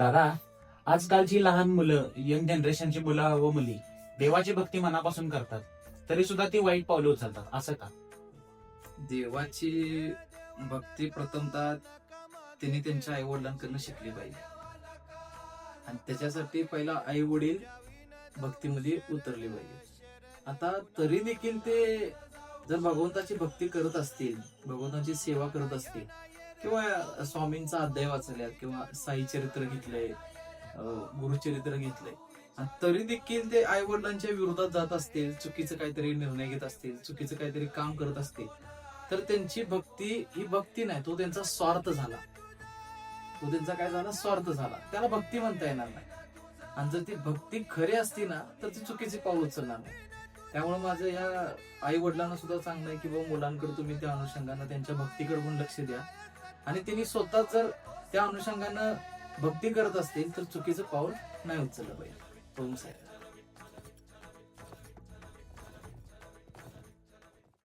दादा आजकालची लहान मुलं यंग जनरेशनची मुलं व मुली देवाची भक्ती मनापासून करतात. तरी सुद्धा ती वाईट पावलं उचलतात. असं का? देवाची भक्ती प्रथमतः त्यांनी त्यांच्या आई वडिलांकडनं शिकली पाहिजे. आणि त्याच्यासाठी पहिला आई वडील भक्तीमध्ये उतरले पाहिजे. आता तरी देखील ते जर भगवंताची भक्ती करत असतील भगवंताची सेवा करत असतील किंवा स्वामींचा अध्याय वाचल्यात किंवा साई चरित्र घेतलंय गुरुचरित्र घेतलंय आणि तरी देखील ते आई वडिलांच्या विरोधात जात असतील चुकीचं काहीतरी निर्णय घेत असतील चुकीचं काहीतरी काम करत असतील तर त्यांची भक्ती ही भक्ती नाही तो त्यांचा स्वार्थ झाला. तो त्यांचा काय झाला? स्वार्थ झाला. त्याला भक्ती म्हणता येणार नाही. आणि जर ती भक्ती खरी असती ना तर ती चुकीची पाऊल उचलणार नाही. त्यामुळे माझं या आई वडिलांना सुद्धा चांगलं आहे की बाबा मुलांकडे तुम्ही त्या अनुषंगाने त्यांच्या भक्तीकडे पण लक्ष द्या. आणि त्यांनी स्वतः जर त्या अनुषंगानं भक्ती करत असतील तर चुकीचं पाऊल नाही उचललं पाहिजे. ओम साहेब